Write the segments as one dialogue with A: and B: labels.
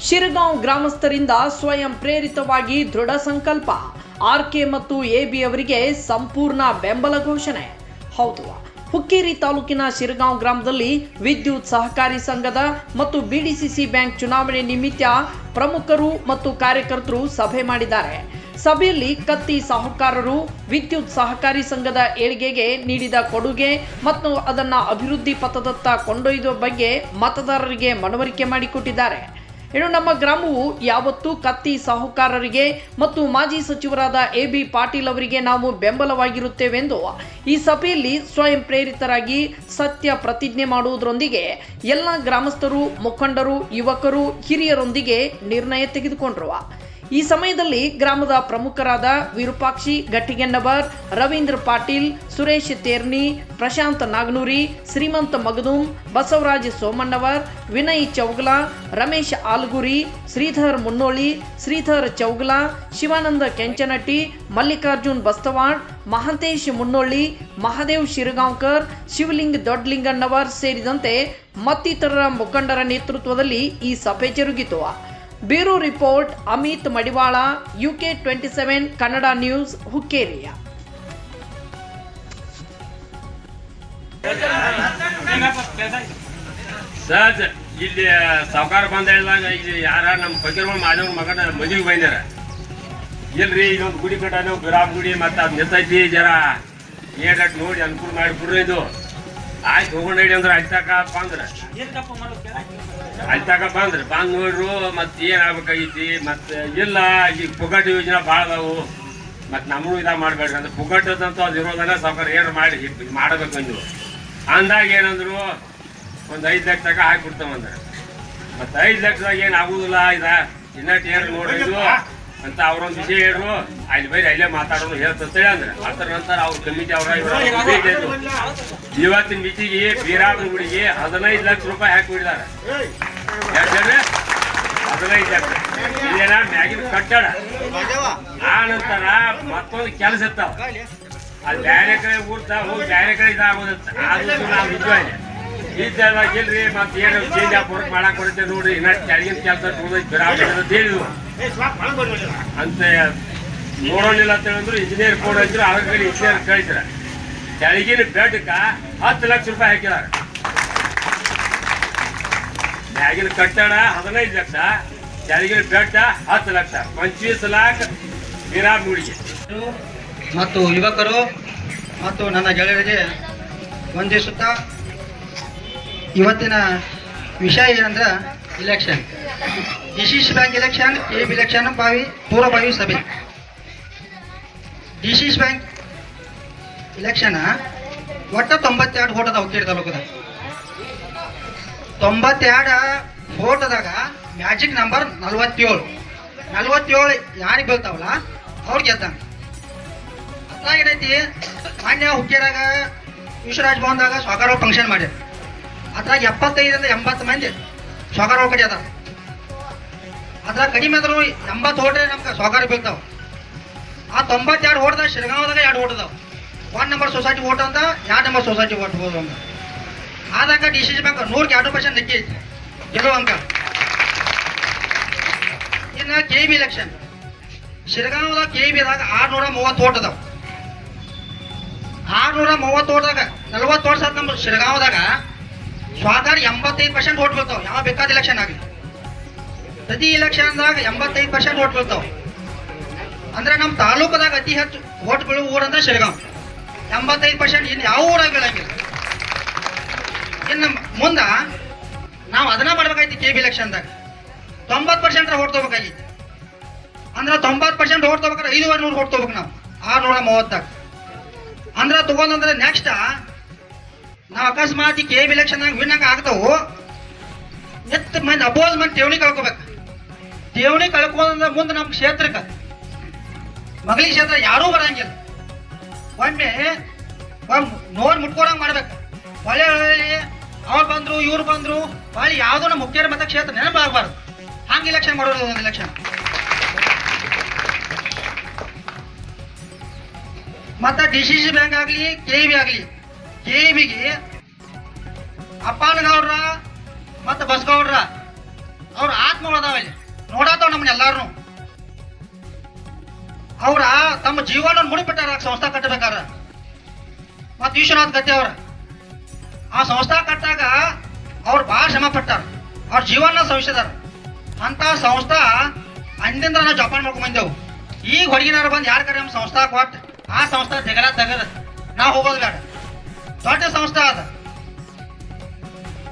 A: ಶಿರಗಾಂವ್ ಗ್ರಾಮಸ್ಥರಿಂದ ಸ್ವಯಂ ಪ್ರೇರಿತವಾಗಿ ದೃಢ ಸಂಕಲ್ಪ. ಆರ್ಕೆ ಮತ್ತು ಎಬಿ ಅವರಿಗೆ ಸಂಪೂರ್ಣ ಬೆಂಬಲ ಘೋಷಣೆ. ಹೌದು. ಹುಕ್ಕೇರಿ ತಾಲೂಕಿನ ಶಿರಗಾಂವ್ ಗ್ರಾಮದಲ್ಲಿ ವಿದ್ಯುತ್ ಸಹಕಾರಿ ಸಂಘದ ಮತ್ತು ಬಿಡಿಸಿಸಿ ಬ್ಯಾಂಕ್ ಚುನಾವಣೆ ನಿಮಿತ್ತ ಪ್ರಮುಖರು ಮತ್ತು ಕಾರ್ಯಕರ್ತರು ಸಭೆ ಮಾಡಿದ್ದಾರೆ. ಸಭೆಯಲ್ಲಿ ಕತ್ತಿ ಸಾಹುಕಾರರು, ವಿದ್ಯುತ್ ಸಹಕಾರಿ ಸಂಘದ ಏಳಿಗೆಗೆ ನೀಡಿದ ಕೊಡುಗೆ ಮತ್ತು ಅದನ್ನ ಅಭಿವೃದ್ಧಿ ಪಥದತ್ತ ಕೊಂಡೊಯ್ದ ಬಗ್ಗೆ ಮತದಾರರಿಗೆ ಮನವರಿಕೆ ಮಾಡಿಕೊಟ್ಟಿದ್ದಾರೆ. ಇನ್ನು ನಮ್ಮ ಗ್ರಾಮವು ಯಾವತ್ತೂ ಕತ್ತಿ ಸಾಹುಕಾರರಿಗೆ ಮತ್ತು ಮಾಜಿ ಸಚಿವರಾದ ಎ ಬಿ ಪಾಟೀಲ್ ಅವರಿಗೆ ನಾವು ಬೆಂಬಲವಾಗಿರುತ್ತೇವೆಂದು ಈ ಸಭೆಯಲ್ಲಿ ಸ್ವಯಂ ಪ್ರೇರಿತರಾಗಿ ಸತ್ಯ ಪ್ರತಿಜ್ಞೆ ಮಾಡುವುದರೊಂದಿಗೆ ಎಲ್ಲ ಗ್ರಾಮಸ್ಥರು, ಮುಖಂಡರು, ಯುವಕರು, ಹಿರಿಯರೊಂದಿಗೆ ನಿರ್ಣಯ ತೆಗೆದುಕೊಂಡ್ರು. ಈ ಸಮಯದಲ್ಲಿ ಗ್ರಾಮದ ಪ್ರಮುಖರಾದ ವಿರೂಪಾಕ್ಷಿ ಗಟ್ಟಿಗೆನ್ನವರ್, ರವೀಂದ್ರ ಪಾಟೀಲ್, ಸುರೇಶ್ ತೇರ್ನಿ, ಪ್ರಶಾಂತ್ ನಾಗನೂರಿ, ಶ್ರೀಮಂತ ಮಗದೂಮ್ ಬಸವರಾಜ್ ಸೋಮಣ್ಣವರ್, ವಿನಯ್ ಚೌಗ್ಲಾ, ರಮೇಶ್ ಆಲ್ಗುರಿ, ಶ್ರೀಧರ್ ಮುನ್ನೋಳಿ, ಶ್ರೀಧರ್ ಚೌಗಲ, ಶಿವಾನಂದ ಕೆಂಚನಟ್ಟಿ, ಮಲ್ಲಿಕಾರ್ಜುನ್ ಬಸ್ತವಾಡ್ ಮಹಾಂತೇಶ್ ಮುನ್ನೋಳಿ, ಮಹದೇವ್ ಶಿರಗಾಂವ್ಕರ್, ಶಿವಲಿಂಗ್ ದೊಡ್ಡಲಿಂಗಣ್ಣವರ್ ಸೇರಿದಂತೆ ಮತ್ತಿತರರ ಮುಖಂಡರ ನೇತೃತ್ವದಲ್ಲಿ ಈ ಸಭೆ ಜರುಗಿತು. Bureau report, Amit Madiwal UK twenty seven Kannada news, ಹುಕ್ಕೇರಿಯ.
B: ಸಹಜ ಇಲ್ಲಿ ಸಾವುಕಾರ ಬಂದ ಹೇಳಿದಾಗ ಇಲ್ಲಿ ಯಾರ ನಮ್ಮ ಫಕೀರ್ಗಳು ಮಾದೇವ್ರ ಮಗನ ಮದುವೆಗೆ ಬಂದಾರ. ಇಲ್ರಿ ಇದೊಂದು ಗುಡಿ ಕಟ್ಟಾನು ಬಿರಾಮ್ ಗುಡಿ ಮತ್ತೆ ಅದು ನಿಂತೈತಿ ಜರ. ಏಟ್ ನೋಡಿ ಅನುಕೂಲ ಮಾಡಿ ಬಿಡ್ರಿ ಇದು. ಆಯ್ತು ಹೋಗೋಣ ಹೇಳಿ ಅಂದ್ರೆ ಅಲ್ಲಿ ಅಂದ್ರೆ. ಅಲ್ಲಿ ತಗ ಬಂದ್ರಿ ಬಂದ್ ನೋಡ್ರು ಮತ್ತೆ ಏನ್ ಆಗ್ಬೇಕಾಗೈತಿ ಮತ್ತೆ ಇಲ್ಲ ಈಗ ಪುಗಟ್ ಯೋಜನೆ ಭಾಳ ಅದಾವು. ಮತ್ತೆ ನಮಗೂ ಇದಾಗ ಮಾಡ್ಬೇಡ್ರಿ ಅಂದ್ರೆ ಪುಗಟ್ಟದಂತೂ ಅದು ಇರೋದನ್ನ ಸಾವುಕಾರ ಏನು ಮಾಡಿ ಮಾಡಬೇಕು ನೀವು ಅಂದಾಗ ಏನಂದ್ರು, ಒಂದು ಐದು ಲಕ್ಷ ತಗ ಹಾಕಿ ಮತ್ತೆ ಐದು ಲಕ್ಷದಾಗ ಏನು ಆಗುದಿಲ್ಲ ಇದ. ಇನ್ನಟ್ಟು ಏನು ಇದು. ಅಂತ ಅವ್ರೊಂದು ವಿಷಯ ಹೇಳ್ರು. ಅಲ್ಲಿ ಬೈರಿ ಅಲ್ಲೇ ಮಾತಾಡೋನು ಹೇಳ್ತಂತೇಳಿ ಅಂದ್ರೆ. ಅದ್ರ ನಂತರ ಅವ್ರ ಕಮಿಟಿ ಅವ್ರ. ಇವತ್ತಿನ ಮಿತಿಗೆ ಬೀರಾದ ಗುಡಿಗೆ ಹದಿನೈದು ಲಕ್ಷ ರೂಪಾಯಿ ಹಾಕಿ ಬಿಡಿದಾರೆ ಹದಿನೈದು ಲಕ್ಷ. ಇದೇನ ಮ್ಯಾಗಿನ ಕಟ್ಟಡ? ಆ ನಂತರ ಮತ್ತೊಂದು ಕೆಲಸ ಇರ್ತಾವ. ಅಲ್ಲಿ ಬೇರೆ ಕಡೆ ಊರ್ತ ಹೋಗಿ ಬೇರೆ ಕಡೆ ಇದಾಗೋದಂತ ಆದ್ರೂ ನಾವು ನಿಜವಾಗಿ ಇದ್ದಾಗಿಲ್ರಿ ಮತ್ತೆ ಏನು ಚೇಂಜ್ ಆಫ್ ವರ್ಕ್ ಮಾಡಕ್ ಬರುತ್ತೆ ನೋಡ್ರಿ. ಇನ್ನಷ್ಟು ಕೆಳಗಿನ ಕೆಲಸ ಅಂತ ಹೇಳಿದ್ವು ಅಂತ ನೋಡೋಲಿಲ್ಲ ಅಂತ ಹೇಳಿದ್ರು ಇಂಜಿನಿಯರ್ ಫೋನ್ ಹಚ್ಚಿದ್ರು ಅವ್ರ ಕಡೆ ಇಂಜಿನಿಯರ್ ಕಳಿಸ್ರ ಕೆಳಗಿನ ಬೆಡ್ಕ ಹತ್ತು ಲಕ್ಷ ರೂಪಾಯಿ ಹಾಕಿದಾರ. ಮ್ಯಾಗಿನ ಕಟ್ಟಡ ಹದಿನೈದು ಲಕ್ಷ ಕೆಳಗಿನ ಬೆಟ್ಟ ಹತ್ತು ಲಕ್ಷ. ಪಂಚವೀಸ್ ಲಾಖ ನೀರಾ ಮೂಡಿಗೆ
C: ಮತ್ತು ಯುವಕರು ಮತ್ತು ನನ್ನ ಗೆಳೆಯರಿಗೆ ವಂದಿಸುತ್ತಾ ಇವತ್ತಿನ ವಿಷಯ ಏನಂದ್ರೆ election DCC bank election A B election ಬಾವಿ ಪೂರ್ವಭಾವಿ ಸಭೆ ಡಿಸಿಸಿ ಬ್ಯಾಂಕ್ ಇಲೆಕ್ಷನ್ ಒಟ್ಟ ತೊಂಬತ್ತೆರಡು ಓಟ್ ಅದಾವ ಕೇಳಿ ತಾಲೂಕದ ತೊಂಬತ್ತೆರಡು ಓಟದಾಗ ಮ್ಯಾಜಿಕ್ ನಂಬರ್ ನಲ್ವತ್ತೇಳು. ನಲ್ವತ್ತೇಳು ಯಾರಿಗೆ ಬೀಳ್ತಾವಲ್ಲ, ಅವ್ರು ಗೆದ್ದಂಗೆ ಅದ್ರಾಗ ಏನೈತಿ, ಮಾನ್ಯ ಹುಕ್ಕೇರಾಗ ವಿಶ್ವರಾಜ್ ಭವನದಾಗ ಸ್ವಾಗರ ಫಂಕ್ಷನ್ ಮಾಡ್ಯಾರ ಅದ್ರಾಗ ಎಪ್ಪತ್ತೈದರಿಂದ ಎಂಬತ್ತು ಮಂದಿ ಸ್ವಾಗರ ಕಡೆ ಅದಾರ. ಅದ್ರಾಗ ಕಡಿಮೆ ಆದ್ರೂ ಎಂಬತ್ತು ಓಟ್ರೆ ನಮ್ಗೆ ಸಹಕಾರ ಬೀಳ್ತಾವ ಆ ತೊಂಬತ್ತೆರಡು ಓಟ್ದಾಗ ಶಿರಗಾಂವದಾಗ ಎರಡು ಓಟ್ ಅದಾವ. ಒನ್ ನಂಬರ್ ಸೊಸೈಟಿ ಓಟ್ ಅಂತ, ಎರಡು ನಂಬರ್ ಸೊಸೈಟಿ ಓಟ್ ಹೋದ ಅಂತ ಆದಾಗ ಡಿ ಸಿ ಸಿ ಬ್ಯಾಂಕ್ ನೂರಕ್ಕೆ ಎರಡು ಪರ್ಸೆಂಟ್ ನಿಕ್ಕಿ ಗೆಲುವ ಅಂಕ. ಇನ್ನು ಕೆ ಬಿ ಎಲೆಕ್ಷನ್ ಶಿರಗಾಂವದಾಗ ಕೆ ಬಿದಾಗ ಆರ್ನೂರ ಮೂವತ್ತು ಓಟ್ ಅದಾವ. ಆರ್ನೂರ ಮೂವತ್ತು ಓಟ್ದಾಗ ನಲ್ವತ್ತು ವರ್ಷ ನಮ್ಮ ಶಿರಗಾಂವದಾಗ ಸ್ವಾಧಾರ ಎಂಬತ್ತೈದು ಪರ್ಸೆಂಟ್ ಓಟ್ ಬೀಳ್ತಾವ ಯಾವ ಬೇಕಾದ ಎಲೆಕ್ಷನ್ ಆಗಲಿ. ಪ್ರತಿ ಇಲೆಕ್ಷನ್ದಾಗ ಎಂಬತ್ತೈದು ಪರ್ಸೆಂಟ್ ಓಟ್ ಬೀಳ್ತಾವ. ಅಂದ್ರೆ ನಮ್ಮ ತಾಲೂಕದಾಗ ಅತಿ ಹೆಚ್ಚು ಓಟ್ ಬೀಳುವ ಊರು ಅಂದ್ರೆ ಶಿರಗಾಂವ್ ಎಂಬತ್ತೈದು ಪರ್ಸೆಂಟ್ ಇನ್ನು ಯಾವ ಊರಾಗ ಬೀಳಂಗಿಲ್ಲ. ಇನ್ನು ಮುಂದ ನಾವು ಅದನ್ನ ಮಾಡ್ಬೇಕಾಯ್ತು ಕೆ ಬಿ ಇಲೆಕ್ಷನ್ದಾಗ ತೊಂಬತ್ತು ಪರ್ಸೆಂಟ್ ಓಟ್ ತಗೋಬೇಕಾಗಿತ್ತು ಅಂದ್ರೆ ತೊಂಬತ್ತು ಪರ್ಸೆಂಟ್ ಓಟ್ ತಗೋಬೇಕಾದ್ರೆ ಐದುವರೆ ನೂರು ಓಟ್ ತಗೋಬೇಕು ನಾವು. ಆರ್ನೂರ ಮೂವತ್ತಾಗ ಅಂದ್ರೆ ತಗೊಂಡ್ರೆ ನೆಕ್ಸ್ಟ್ ನಾವು ಅಕಸ್ಮಾತ್ ಈ ಕೆ ಬಿ ಇಲೆಕ್ಷನ್ದಾಗ ವಿನ್ ಆಗ್ತಾವು ಎತ್ತ ಮಂದಿ ಅಬೋಸ್ ಮಂದಿ ಠೇವಣಿ ಕಳ್ಕೊಬೇಕು. ಠೇವಣಿ ಕಳ್ಕೊಂಡ ಮುಂದೆ ನಮ್ಮ ಕ್ಷೇತ್ರಕ್ಕೆ. ಮಗಳಿ ಕ್ಷೇತ್ರ ಯಾರೂ ಬರಂಗಿಲ್ಲ. ಒಮ್ಮೆ ಒಮ್ಮೆ ನೋಡಿ ಮುಟ್ಕೊಡಂಗೆ ಮಾಡ್ಬೇಕು. ಒಳ್ಳೆ ಅವ್ರು ಬಂದ್ರು, ಇವ್ರು ಬಂದ್ರು, ಬಾಳಿ ಯಾವುದೋ ನಮ್ಮ ಮುಖ್ಯರ ಮತ ಕ್ಷೇತ್ರ ನೆನಪಾಗಬಾರ್ದು. ಹಂಗೆ ಇಲೆಕ್ಷನ್ ಮಾಡೋದು ಒಂದು ಇಲೆಕ್ಷನ್ ಮತ್ತ ಡಿ ಸಿ ಸಿ ಬ್ಯಾಂಕ್ ಆಗಲಿ ಕೆ ಬಿ ಆಗ್ಲಿ ಕೆ ಬಿಗೆ ಅಪ್ಪಾನಗೌಡ್ರ ಮತ್ತು ಬಸ್ಗೌಡ್ರ, ಅವ್ರ ಆತ್ಮಗಳು ಇಲ್ಲಿ. ನಮ್ಮನ್ನ ಎಲ್ಲಾರು ಅವ್ರ ತಮ್ಮ ಜೀವನ ಮುಡಿಬಿಟ್ಟಾರ ಸಂಸ್ಥಾ ಕಟ್ಟಬೇಕಾರ ಮತ್ ವಿಶ್ವನಾಥ್ ಗದ್ದೆ ಅವ್ರ. ಆ ಸಂಸ್ಥಾ ಕಟ್ಟಾಗ ಅವ್ರು ಭಾಳ ಶ್ರಮ ಪಟ್ಟಾರ. ಅವ್ರ ಜೀವನ ಸವಿಸಿದಾರ. ಅಂತ ಸಂಸ್ಥಾ ಅಂದಿಂದ ನಾವು ಜಪಾನ್ ಮಾಡ್ಕೊಂಡ್ ಬಂದೆವು. ಈಗ ಹೊರಗಿನವ್ರು ಬಂದು ಯಾರ ಕರೆ ನಮ್ಮ ಸಂಸ್ಥಾ ಕೊಟ್ಟು ಆ ಸಂಸ್ಥಾ ತೆಗಲ ತೆಗದ ನಾವು ಹೋಗೋದು ಬೇಡ. ದೊಡ್ಡ ಸಂಸ್ಥಾ ಅದ.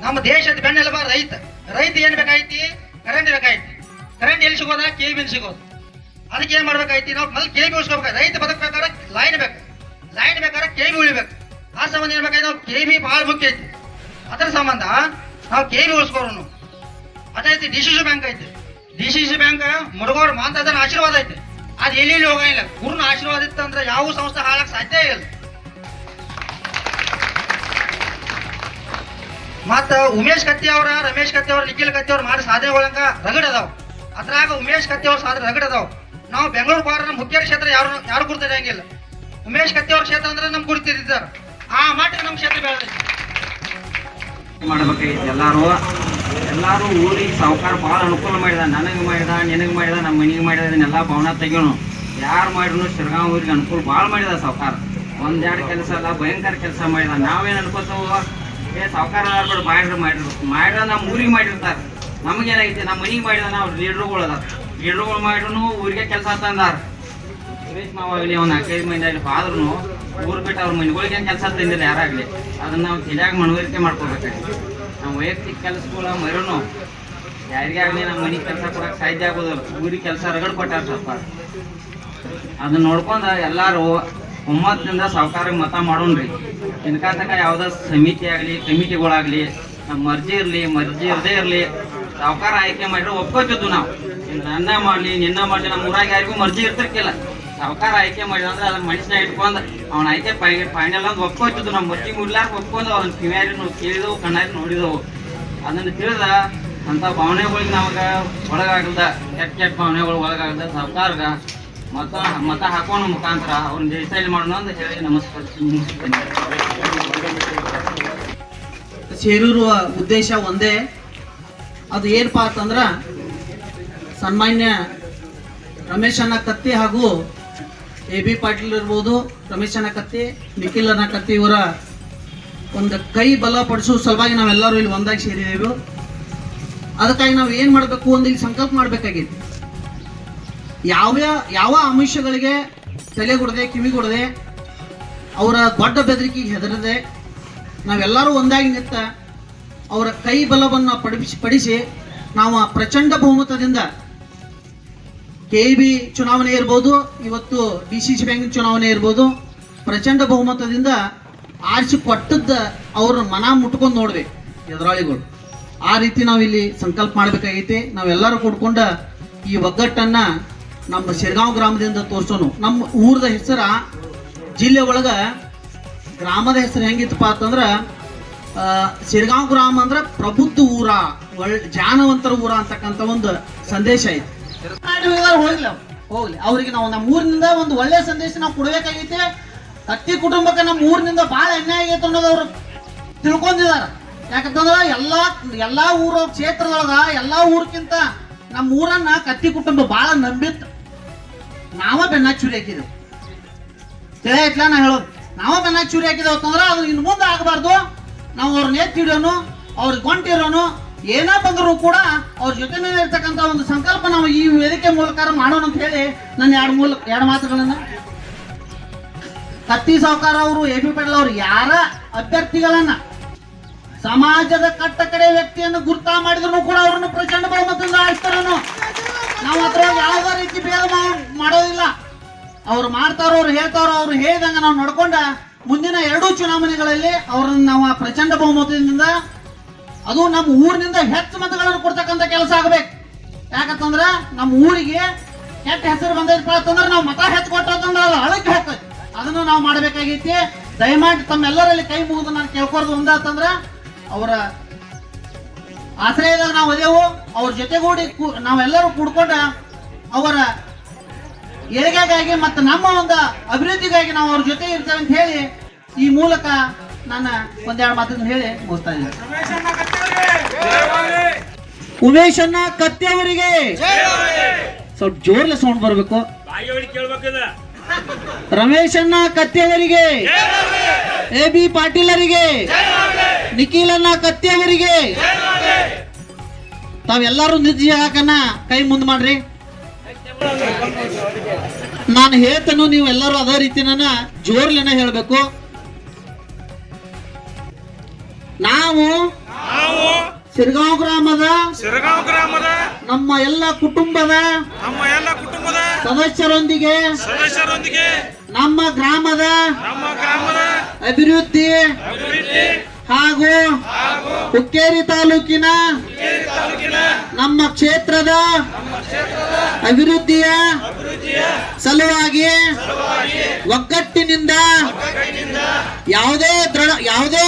C: ನಮ್ಮ ದೇಶದ ಬೆನ್ನೆಲುಬ ರೈತ. ರೈತ ಏನ್ ಬೇಕಾಯ್ತಿ? ಕರೆಂಟ್ ಬೇಕಾಯ್ತಿ. ಕರೆಂಟ್ ಎಲ್ಲಿ ಸಿಗೋದ? ಕೆ ಬಿ ಸಿಗೋದು. ಅದಕ್ಕೆ ಏನ್ ಮಾಡ್ಬೇಕಾಯ್ತಿ? ನಾವು ಮೊದಲು ಕೆ ಬಿ ಉಳಿಸ್ಕೋಬೇಕು ರೈತ ಬದುಕಬೇಕಾದ್ರೆ ಲೈನ್ ಬೇಕು. ಲೈನ್ ಬೇಕಾದ್ರೆ ಕೆ ಬಿ ಉಳಿಬೇಕು. ಆ ಸಂಬಂಧ ಏನ್ ಬೇಕಾಯ್ತು? ನಾವು ಕೆ ಬಿ ಭಾಳ ಮುಖ್ಯ ಐತಿ. ಅದರ ಸಂಬಂಧ ನಾವು ಕೆ ಬಿ ಉಳಿಸ್ಕೋರು ಅದೈತಿ ಡಿ ಸಿ ಸಿ ಬ್ಯಾಂಕ್ ಐತಿ. ಡಿ ಸಿ ಸಿ ಬ್ಯಾಂಕ್ ಮುರುಗೋರ್ ಮಾಂತದನ ಆಶೀರ್ವಾದ ಐತಿ. ಅದು ಎಲ್ಲಿ ಹೋಗಿಲ್ಲ ಗುರುನ ಆಶೀರ್ವಾದ ಇತ್ತಂದ್ರೆ ಯಾವ ಸಂಸ್ಥೆ ಹಾಳಕ್ ಸಾಧ್ಯ ಇಲ್ಲ. ಮತ್ತ ಉಮೇಶ್ ಕತ್ತಿ ಅವರ, ರಮೇಶ್ ಕತ್ತಿ ಅವ್ರ, ನಿಖಿಲ್ ಕತ್ತಿ ಅವ್ರ ಮಾಡಿ ಸಾಧನೆಗಳಂಗ ರಗಡ್ ಅದಾವ. ಅದ್ರಾಗ ಉಮೇಶ್ ಕತ್ತಿ ಅವ್ರ ಸಾಧನೆ ರಗಡ್ ನಾವು ಬೆಂಗಳೂರು ಬಾರ ನಮ್ಮ ಹುಕ್ಕೇರಿ ಕ್ಷೇತ್ರ ಯಾರು ಯಾರು ಗುರುತಿರಂಗಿಲ್ಲ ಉಮೇಶ್ ಕತ್ತಿ ಕ್ಷೇತ್ರ ಅಂದ್ರೆ ನಮ್ ಗುರ್ತಿದ್ದಾರೆ ಆ ಮಟ್ಟಿಗೆ ನಮ್ಮ ಕ್ಷೇತ್ರ ಬೆಳೆದೈತಿ
D: ಮಾಡ್ಬೇಕು ಎಲ್ಲಾರು ಎಲ್ಲಾರು ಊರಿಗೆ ಸಾವುಕಾರ ಭಾಳ ಅನುಕೂಲ ಮಾಡಿದ ನನಗೆ ಮಾಡಿದ ನಿನಗೆ ಮಾಡಿದ ನಮ್ಮ ಮನೆಗೆ ಮಾಡಿದ ಇದನ್ನೆಲ್ಲ ಭವನ ತೆಗಿಯೋನು ಯಾರು ಮಾಡಿದ್ರು ಶಿರ್ಗಾಂವ್ ಊರಿಗೆ ಅನುಕೂಲ ಭಾಳ ಮಾಡಿದ ಸಾವುಕಾರ. ಒಂದೆರಡು ಕೆಲಸ ಅಲ್ಲ, ಭಯಂಕರ ಕೆಲಸ ಮಾಡಿದ ನಾವೇನು ಅನ್ಕೋತೇವ, ಏ ಸಾವುಕಾರ ಮಾಡಿದ್ರು ಮಾಡಿದ್ರು. ಮಾಡಿದ ನಮ್ಮ ಊರಿಗೆ ಮಾಡಿರ್ತಾರೆ. ನಮಗೇನಾಗೈತಿ ನಮ್ಮ ಮನೆಗೆ ಮಾಡಿದ ನಾವು ಲೀಡ್ರುಗಳು ಅದಾರ ಲೀಡ್ರುಗಳು ಮಾಡಿದ್ರು ಊರಿಗೆ ಕೆಲಸ ತಂದಾರ. ಸುರೇಶ್ ಮಾವಾಗಲಿ ಅವ್ನ ನಾಲ್ಕೈದು ಮಂದಿ ಆಗಲಿ ಆದ್ರೂ ಊರು ಬಿಟ್ಟು ಅವ್ರ ಮನೆಗಳಿಗೆ ಕೆಲಸ ತಂದಿಲ್ಲ ಯಾರಾಗಲಿ ಅದನ್ನ ನಾವು ತಲೆಯಾಗ ಮನವರಿಕೆ ಮಾಡ್ಕೋಬೇಕಾಗಿ ನಾವು ವೈಯಕ್ತಿಕ ಕೆಲಸಗಳ ಮರೂ ಯಾರಿಗೆ ಆಗಲಿ ನಮ್ಮ ಮನೆ ಕೆಲಸ ಕೊಡಕ್ಕೆ ಸಾಧ್ಯ ಆಗೋದಿಲ್ಲ. ಊರಿಗೆ ಕೆಲಸ ರಗಡ್ ಕೊಟ್ಟಾರ ಸ್ವಲ್ಪ. ಅದನ್ನ ನೋಡ್ಕೊಂಡ ಎಲ್ಲರೂ ಒಮ್ಮತ್ತಿನಿಂದ ಸಾವುಕಾರ ಮತ ಮಾಡೋಣ್ರಿ. ಇನ್ಕಾತಕ ಯಾವ್ದೋ ಸಮಿತಿ ಆಗಲಿ ಕಮಿಟಿಗಳಾಗ್ಲಿ ನಮ್ಮ ಮರ್ಜಿ ಇರಲಿ, ಮರ್ಜಿ ಇರದೇ ಇರಲಿ ಸಾವುಕಾರ ಆಯ್ಕೆ ಮಾಡಿದ್ರೆ ಒಪ್ಕೋತಿದ್ವು ನಾವು. ನನ್ನ ಮಾಡ್ಲಿ, ನಿನ್ನ ಮಾಡಲಿ ನಮ್ಮ ಊರಾಗ ಯಾರಿಗೂ ಮರ್ಜಿ ಇರ್ತಿರ್ಕಿಲ್ಲ. ಸಾವುಕಾರ ಆಯ್ಕೆ ಮಾಡಿದ ಅಂದ್ರೆ ಅದನ್ನ ಮನುಷ್ಯನ ಇಟ್ಕೊಂಡ್ ಅವ್ನ ಆಯ್ಕೆ ಫೈನಲ್ ಅಂತ ಒಪ್ಕೋತಿದ್ವು ನಮ್ಮ ಮರ್ಜಿ ಮುಡ್ಲಾರ ಒಪ್ಕೊಂಡು ಅವ್ನ ಕಿವ್ಯಾರಿ ಕೇಳಿದವು ಕಣ್ಣಾರಿ ನೋಡಿದವು. ಅದನ್ನ ತಿಳಿದ ಅಂತ ಭಾವನೆಗಳಿಗೆ ನಮಗ ಒಳಗಾಗಲ್ದ, ಕೆಟ್ಟ ಕೆಟ್ಟ ಭಾವನೆಗಳು ಒಳಗಾಗಲ್ದ ಸರ್ಕಾರಗ ಮತ ಮತ ಹಾಕೋಣ ಮುಖಾಂತರ ಅವ್ರನ್ನ ಡಿಸೈಡ್ ಮಾಡೋಣ ಅಂತ ಹೇಳಿ ನಮಸ್ಕಾರ ಮುಗಿಸ್ತೇನೆ.
E: ಸೇರಿರುವ ಉದ್ದೇಶ ಒಂದೇ. ಅದು ಏನಪ್ಪಾ ಅಂತಂದ್ರ ಸನ್ಮಾನ್ಯ ರಮೇಶ್ ಅಣ್ಣ ಕತ್ತಿ ಹಾಗೂ ಎ ಬಿ ಪಾಟೀಲ್ ಇರ್ಬೋದು. ರಮೇಶ್ ಅಣ್ಣ ಕತ್ತಿ, ನಿಖಿಲ್ ಅಣ್ಣ ಕತ್ತಿ ಇವರ ಒಂದು ಕೈ ಬಲಪಡಿಸೋ ಸಲುವಾಗಿ ನಾವೆಲ್ಲರೂ ಇಲ್ಲಿ ಒಂದಾಗಿ ಸೇರಿದೆವು. ಅದಕ್ಕಾಗಿ ನಾವು ಏನು ಮಾಡಬೇಕು ಒಂದು ಇಲ್ಲಿ ಸಂಕಲ್ಪ ಮಾಡಬೇಕಾಗಿತ್ತು. ಯಾವ ಯಾವ ಕೊಡದೆ, ಕಿವಿ ಕೊಡದೆ, ಅವರ ದೊಡ್ಡ ಬೆದರಿಕೆಗೆ ಹೆದರದೆ ನಾವೆಲ್ಲರೂ ಒಂದಾಗಿ ನಿಂತ ಅವರ ಕೈ ಬಲವನ್ನು ಪಡಿಸಿ ಪಡಿಸಿ ನಾವು ಪ್ರಚಂಡ ಬಹುಮತದಿಂದ ಕೆ ಬಿ ಚುನಾವಣೆ ಇರ್ಬೋದು, ಇವತ್ತು ಡಿ ಸಿ ಸಿ ಬ್ಯಾಂಕ್ ಚುನಾವಣೆ ಇರ್ಬೋದು, ಪ್ರಚಂಡ ಬಹುಮತದಿಂದ ಆರಿಸಿ ಕೊಟ್ಟದ್ದ ಅವ್ರ ಮನ ಮುಟ್ಕೊಂಡು ನೋಡ್ಬೇಕು ಎದುರಾಳಿಗಳು. ಆ ರೀತಿ ನಾವಿಲ್ಲಿ ಸಂಕಲ್ಪ ಮಾಡಬೇಕಾಗೈತಿ. ನಾವೆಲ್ಲರೂ ಕೂಡ್ಕೊಂಡ ಈ ಒಗ್ಗಟ್ಟನ್ನ ನಮ್ಮ ಶಿರ್ಗಾಂವ್ ಗ್ರಾಮದಿಂದ ತೋರ್ಸೋನು. ನಮ್ಮ ಊರದ ಹೆಸರ ಜಿಲ್ಲೆ ಒಳಗ ಗ್ರಾಮದ ಹೆಸರು ಹೆಂಗಿತ್ತಪ್ಪ ಅಂತಂದ್ರ ಶಿರ್ಗಾಂವ್ ಗ್ರಾಮ ಅಂದ್ರೆ ಪ್ರಬುದ್ಧ ಊರ ಒಳ್ಳೆ ಜಾನವಂತರ ಊರ ಅಂತಕ್ಕಂಥ ಒಂದು ಸಂದೇಶ ಐತಿ. ಹೋಗ್ಲಿ. ಹೋಗ್ಲಿ. ಅವ್ರಿಗೆ ನಾವು ನಮ್ಮ ಊರಿನಿಂದ ಒಂದು ಒಳ್ಳೆ ಸಂದೇಶ ನಾವು ಕೊಡ್ಬೇಕಾಗೈತೆ. ಕತ್ತಿ ಕುಟುಂಬಕ್ಕೆ ನಮ್ಮ ಊರಿನಿಂದ ಬಹಳ ಅನ್ಯಾಯ ಆಗೈತೆ ಅನ್ನೋದು ಅವ್ರು ತಿಳ್ಕೊಂಡಿದ್ದಾರೆ. ಯಾಕಂತಂದ್ರ ಎಲ್ಲಾ ಎಲ್ಲಾ ಊರ ಕ್ಷೇತ್ರದೊಳಗ, ಎಲ್ಲಾ ಊರ್ಕಿಂತ ನಮ್ಮ ಊರನ್ನ ಕತ್ತಿ ಕುಟುಂಬ ಬಹಳ ನಂಬಿತ್ತು. ನಾವ ಬೆನ್ನ ಚುರಿ ಹಾಕಿದೆವು. ತಿಳಿಯತ್ಲ ನಾ ಹೇಳೋದು? ನಾವ ಬೆನ್ನ ಚೂರಿ ಹಾಕಿದೆವು ಅಂತಂದ್ರೆ ಅದು ಇನ್ನು ಮುಂದೆ ಆಗಬಾರ್ದು. ನಾವು ಅವ್ರನ್ನ ಎತ್ತಿ ಹಿಡಿಯೋನು ಅವ್ರಿಗೆ ಗೊಂಟಿರೋನು ಏನೇ ಬಂದರೂ ಕೂಡ ಅವ್ರ ಜೊತೆನೇ ಇರ್ತಕ್ಕಂಥ ಒಂದು ಸಂಕಲ್ಪ ನಾವು ಈ ವೇದಿಕೆ ಮೂಲಕ ಮಾಡೋಣ ಅಂತ ಹೇಳಿ ನನ್ನ ಎರಡು ಮೂಲ ಎರಡು ಮಾತುಗಳನ್ನ. ಕತ್ತಿ ಸಾವುಕಾರ ಅವರು, ಎ ಪಿ ಪಟೇಲ್ ಅವರು ಯಾರ ಅಭ್ಯರ್ಥಿಗಳನ್ನ ಸಮಾಜದ ಕಟ್ಟ ಕಡೆ ವ್ಯಕ್ತಿಯನ್ನು ಗುರ್ತ ಮಾಡಿದ್ರು ಕೂಡ ಅವರನ್ನು ಪ್ರಚಂಡ ಬಹುಮತದಿಂದ ಆರಿಸ್ತಾರನು ನಾವು ಅದ್ರ ಯಾವ ರೀತಿ ಭೇದ ಮಾಡೋದಿಲ್ಲ. ಅವ್ರು ಮಾಡ್ತಾರೋ, ಅವ್ರು ಹೇಳ್ತಾರೋ, ಅವ್ರು ಹೇಳಿದಂಗ ನಾವು ನಡ್ಕೊಂಡ ಮುಂದಿನ ಎರಡೂ ಚುನಾವಣೆಗಳಲ್ಲಿ ಅವ್ರನ್ನ ನಾವು ಪ್ರಚಂಡ ಬಹುಮತದಿಂದ, ಅದು ನಮ್ಮ ಊರಿನಿಂದ ಹೆಚ್ಚು ಮತಗಳನ್ನು ಕೊಡ್ತಕ್ಕಂಥ ಕೆಲಸ ಆಗ್ಬೇಕು. ಯಾಕಂತಂದ್ರ ನಮ್ಮ ಊರಿಗೆ ಕೆಟ್ಟ ಹೆಸರು ಬಂದೈತಪ್ಪ ನಾವು ಮತ ಹೆಚ್ಚು ಕೊಟ್ಟಂದ್ರೆ ಅದು ಅಳಕ್ಕೆ ಹೋಗ್ತದೆ. ಅದನ್ನು ನಾವು ಮಾಡಬೇಕಾಗೈತಿ. ದಯಮಾಡಿ ತಮ್ಮೆಲ್ಲರಲ್ಲಿ ಕೈ ಮುಗಿದು ನಾನು ಕೇಳ್ಕೊಳ್ದು ಒಂದಾತಂದ್ರ ಅವರ ಆಶ್ರಯದಾಗ ನಾವು ಅದೇವು, ಅವ್ರ ಜೊತೆಗೂಡಿ ನಾವೆಲ್ಲರೂ ಕೂಡ್ಕೊಂಡ ಅವರ ಏಳಿಗೆಗಾಗಿ ಮತ್ತು ನಮ್ಮ ಒಂದು ಅಭಿವೃದ್ಧಿಗಾಗಿ ನಾವು ಅವ್ರ ಜೊತೆ ಇರ್ತೇವೆ ಅಂತ ಹೇಳಿ ಈ ಮೂಲಕ ನಾನು ಒಂದೆರಡು ಮಾತನ್ನು ಹೇಳಿ ಮುಗಿಸ್ತಾ ಇದ್ದೇನೆ. ಕತ್ತೆ ಅವರಿಗೆ. ಸ್ವಲ್ಪ ಜೋರ್ಲೆ ಸೌಂಡ್ ಬರಬೇಕು.
B: ಬಾಯಿ ಹೊಡಿ ಕೇಳ್ಬೇಕದ
E: ರಮೇಶ್ ಅಣ್ಣ ಕತ್ತಿಯವರಿಗೆ ಎ ಬಿ ಪಾಟೀಲರಿಗೆ ನಿಖಿಲ್ ಅಣ್ಣ ಕತ್ತಿಯವರಿಗೆ ತಾವೆಲ್ಲರೂ ಹಾಕಣ್ಣ ಕೈ ಮುಂದೆ ಮಾಡ್ರಿ. ನಾನು ಹೇಳ್ತಾನು ನೀವು ಎಲ್ಲರೂ ಅದೇ ರೀತಿನ ಜೋರ್ಲೆನ ಹೇಳಬೇಕು. ನಾವು ಸಿರ್ಗಾಂವ್ ಗ್ರಾಮದ
F: ಸಿರ್ಗಾಂವ್ ಗ್ರಾಮದ
E: ನಮ್ಮ ಎಲ್ಲ ಕುಟುಂಬದ
F: ನಮ್ಮ ಎಲ್ಲ ಕುಟುಂಬದ
E: ಸದಸ್ಯರೊಂದಿಗೆ
F: ಸದಸ್ಯರೊಂದಿಗೆ
E: ನಮ್ಮ ಗ್ರಾಮದ
F: ನಮ್ಮ ಗ್ರಾಮದ
E: ಅಭಿವೃದ್ಧಿ
F: ಅಭಿವೃದ್ಧಿ
E: ಹಾಗೂ ಹುಕ್ಕೇರಿ ತಾಲೂಕಿನ ನಮ್ಮ ಕ್ಷೇತ್ರದ ಅಭಿವೃದ್ಧಿಯ ಸಲುವಾಗಿ ಒಗ್ಗಟ್ಟಿನಿಂದ ಯಾವುದೇ ದೃಢ ಯಾವುದೇ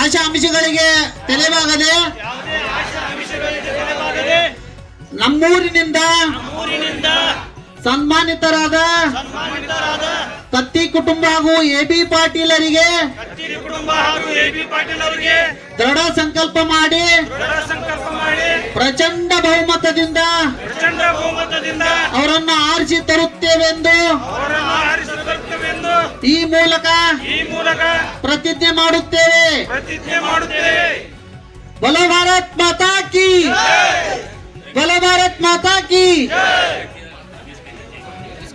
E: ಆಶಾ ಅಂಶಗಳಿಗೆ ತಲೆಬಾಗದೆ ನಮ್ಮೂರಿನಿಂದ ಸನ್ಮಾನಿತರಾದ ಕತ್ತಿ ಕುಟುಂಬ ಹಾಗೂ ಎ ಬಿ ಪಾಟೀಲರಿಗೆ ದೃಢ ಸಂಕಲ್ಪ ಮಾಡಿ
F: ದೃಢ ಸಂಕಲ್ಪ ಮಾಡಿ
E: ಪ್ರಚಂಡ ಅವರನ್ನು ಆರಿಸಿ ತರುತ್ತೇವೆಂದು ಈ ಮೂಲಕ
F: ಈ ಮೂಲಕ
E: ಪ್ರತಿಜ್ಞೆ ಮಾಡುತ್ತೇವೆ.
F: ಪ್ರತಿಜ್ಞೆ ಮಾಡುತ್ತೇವೆ.
E: ಬಲ ಭಾರತ್ ಮಾತಾ ಕಿ. ಬಲ ಭಾರತ್ ಮಾತಾ ಕಿ.